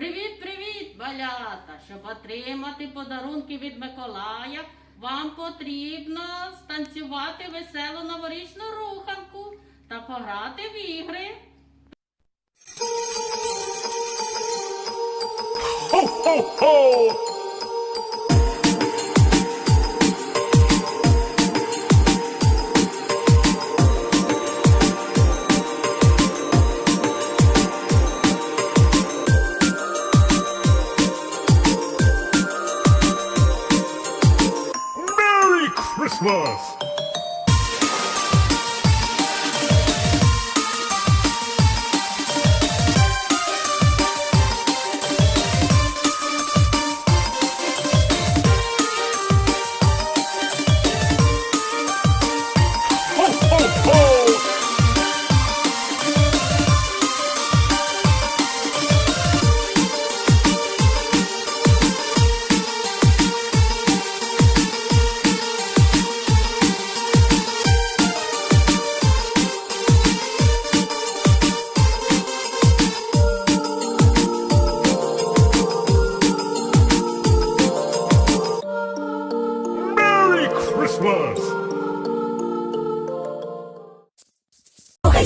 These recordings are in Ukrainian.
Привіт, привіт, малята! Щоб отримати подарунки від Миколая, вам потрібно станцювати веселу новорічну руханку та пограти в ігри. Ho, ho, ho! was.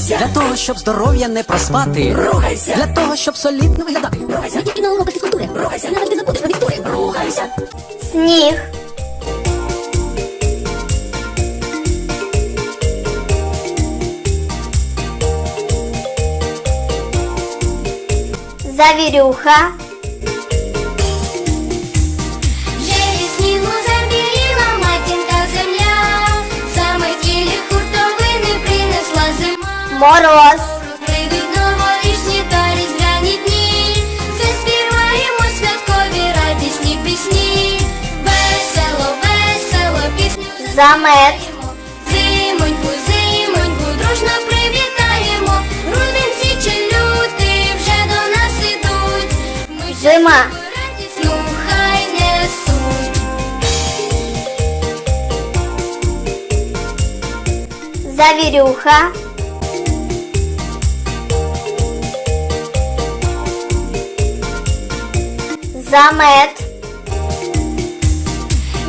Для того, щоб здоров'я не проспати. Рухайся. Для того, щоб солідно виглядати. Не тільки на уроках фізкультури. Рухайся. Не завжди забудеш про мікстури. Рухайся. Сніг. Завірюха. Мороз. Прийдуть новорічні та різдвяні дні, заспіваємо святкові радісні пісні. Весело, весело, пісню Замет. Зимоньку, зимоньку, дружно привітаємо. Грудень, січень, лютий вже до нас ідуть. Ми Зима. радісну хай несуть. Завірюха. Замет.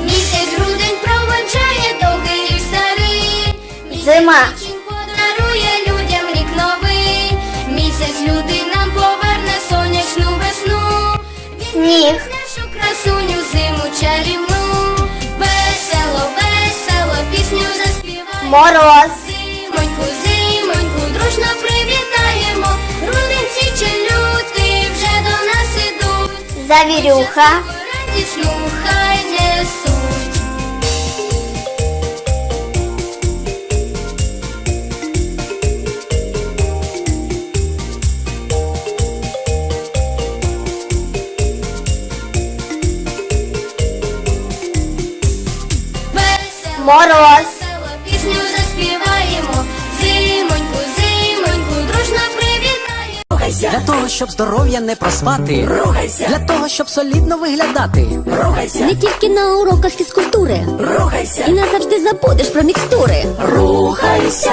Місяць грудень проводжає довгий рік старий. Місяць Зима. подарує людям рік новий. Місяць лютий нам поверне сонячну весну. Він Сніг. нашу красуню зиму чарівну. Весело, весело, пісню заспіваємо. Мороз. Ідуть. Завірюха. Радісну хай несуть. Весело, Мороз. весело, пісню привітаємо. Для того, щоб здоров'я не проспати. Рухайся. Для того, щоб солідно виглядати. Рухайся. Не тільки на уроках фізкультури. Рухайся. І не завжди забудеш про мікстури. Рухайся.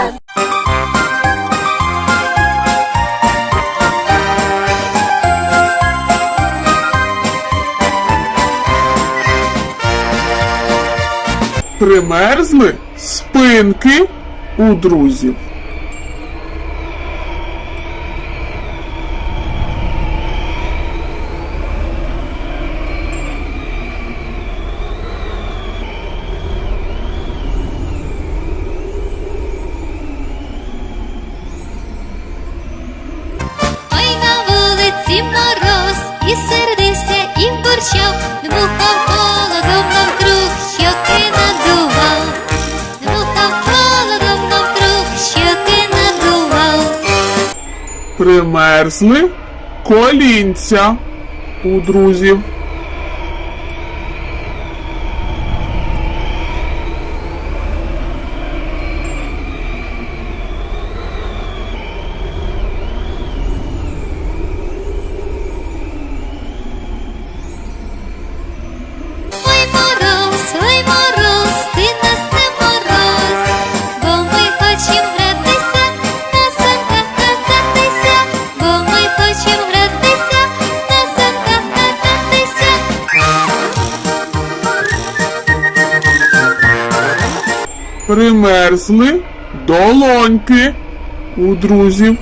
Примерзли спинки у друзів. Дмухав холодом навкруг, щоки надував, дмухав холодом навкруг, щоки надував. Примерзли колінця у друзів. Замерзли долоньки у друзів.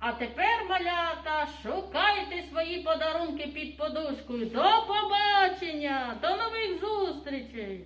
А тепер, малята, шукайте свої подарунки під подушкою. До побачення, до нових зустрічей!